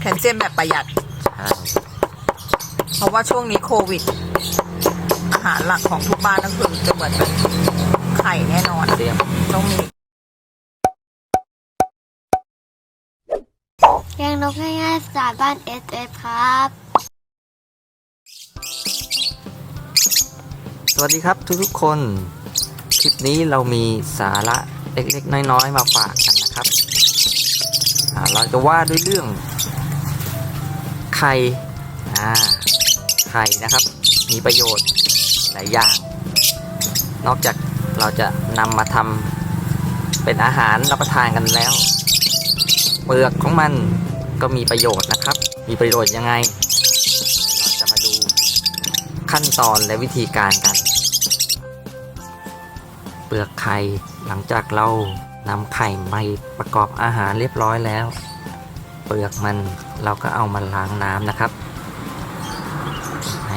แคลเซียมแบบประหยัดใช่เพราะว่าช่วงนี้โควิด อาหารหลักของทุกบ้านก็คือจะเหมือนเป็นไข่แน่นอนเตรียมต้องมีเลี้ยงนกง่ายๆสไตล์บ้านเอสเอสครับ สวัสดีครับทุกๆคน คลิปนี้เรามีสาระเล็กๆน้อยๆมาฝากกันนะครับอ่าเราจะว่าด้วยเรื่อง ไข่อ่าไข่นะครับ มีประโยชน์หลายอย่าง นอกจากเราจะนำมาทำเป็นอาหารรับประทานกันแล้ว เปลือกของมันก็มีประโยชน์นะครับ มีประโยชน์ยังไง เราจะมาดูขั้นตอนและวิธีการกัน เปลือกไข่หลังจากเรานำไข่ไปประกอบอาหารเรียบร้อยแล้ว ปลือกมันเราก็เอามาล้างน้ำนะครับไหน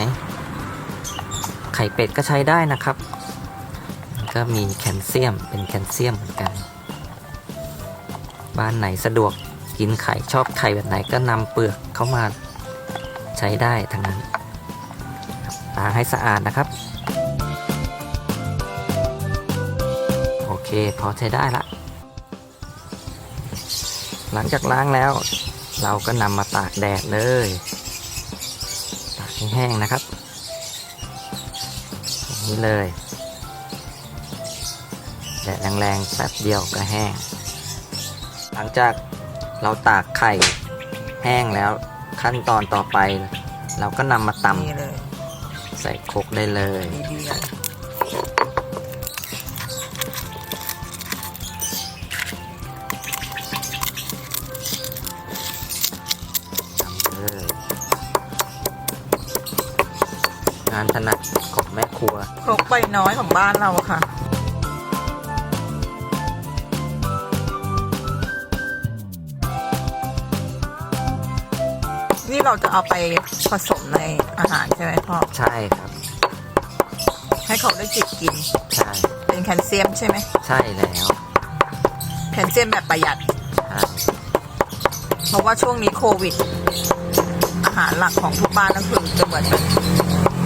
ไข่เป็ดก็ใช้ได้นะครับ ก็มีแคลเซียมเป็นแคลเซียมเหมือนกัน บ้านไหนสะดวกกินไข่ชอบไข่แบบไหนก็นำเปลือกเข้ามาใช้ได้ทั้งนั้นล้างให้สะอาดนะครับ โอเคพอใช้ได้ละ หลังจากล้างแล้ว เราก็นำมาตากแดดเลย ตากให้แห้งนะครับอย่างนี้เลย แดดแรงๆแป๊บเดียวก็แห้ง หลังจากเราตากไข่แห้งแล้วขั้นตอนต่อไป เราก็นำมาตนี่เลยำใส่ครกได้เลยดีๆานถนัดของแม่ครัว ครกใบน้อยของบ้านเราอะค่ะ นี่เราจะเอาไปผสมในอาหารใช่ไหมพ่อ ใช่ครับ ให้เขาได้จิบกิน ใช่ เป็นแคลเซียมใช่ไหม ใช่แล้วแคลเซียมแบบประหยัด ใช่เพราะว่าช่วงนี้โควิด อาหารหลักของทุกบ้านก็คือจะเหมือนเป็น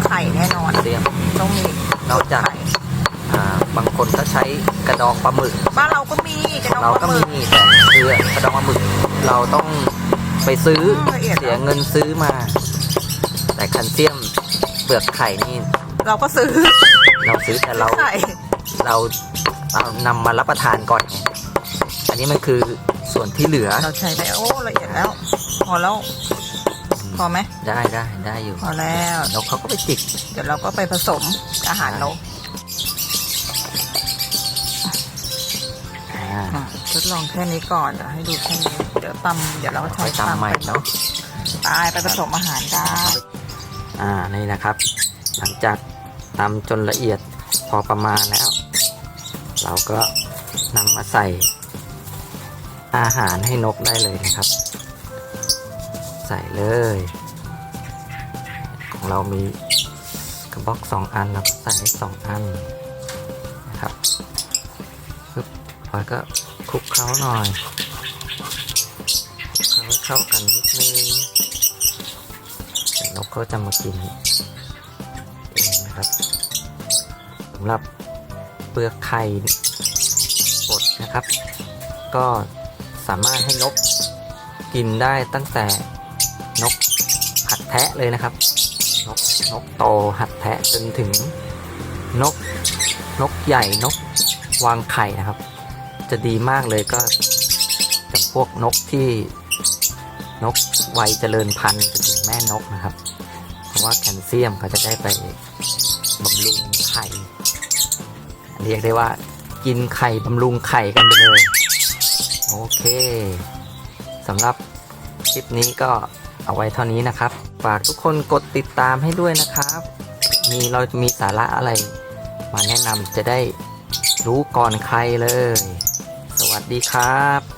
ไข่แน่นอนเตรียมต้องมีนอกจากไข่อ่าบางคนก็ใช้กระดองปลาหมึก บ้านเราก็มีกระดองเราปก็ลาหมึมีกแต่คือกระดองปลาหมึกเราต้องไปซื้อมละเอียดเสียเงินซื้อมา แต่แคลเซียมเปลือกไข่นี่ เราก็ซื้อเราซื้อแต่เราไข่เราเอานำมารับประทานก่อนไงอันนี้มันคือส่วนที่เหลือ เราใช้แล้วโอ้ละเอียดแล้วพอแล้ว พอไหมได้ได้ได้อยู่พอแล้วนกเขาก็ไปจิกเดี๋ยวเราก็ไปผสมอาหารนกอ่าอะทดลองแค่นี้ก่อนเดี๋ยวให้ดูแค่นี้เดี๋ยวตำเดี๋ยวเราก็ค่อยใช้ตำใหม่เนาะตายไปผสมอาหารได้อ่านี่นะครับ หลังจากตำจนละเอียดพอประมาณแล้ว เราก็นำมาใส่อาหารให้นกได้เลยนะครับ ใส่เลย ของเรามีกระบอกสองอันเราก็ใส่สองอันนะครับปึ๊บแล้วก็คลุกเคล้าหน่อยคลุกเคล้าเข้ากันนิดนึงเดี๋ยวนกก็จะมากินเองนะครับสำหรับเปลือกไข่บดนะครับ ก็สามารถให้นกกินได้ตั้งแต่ แทะเลยนะครับ นกนกโตหัดแทะจนถึงนกนกใหญ่นกวางไข่นะครับ จะดีมากเลยก็จำพวกนกที่นกวัยเจริญพันธุ์จนถึงแม่นกนะครับ เพราะว่าแคลเซียมเขาจะได้ไปบำรุงไข่เรียกได้ว่ากินไข่บำรุงไข่กันไปเลย โอเคสำหรับคลิปนี้ก็ เอาไว้เท่านี้นะครับ ฝากทุกคนกดติดตามให้ด้วยนะครับ มีเราจะมีสาระอะไร มาแนะนำจะได้รู้ก่อนใครเลย สวัสดีครับ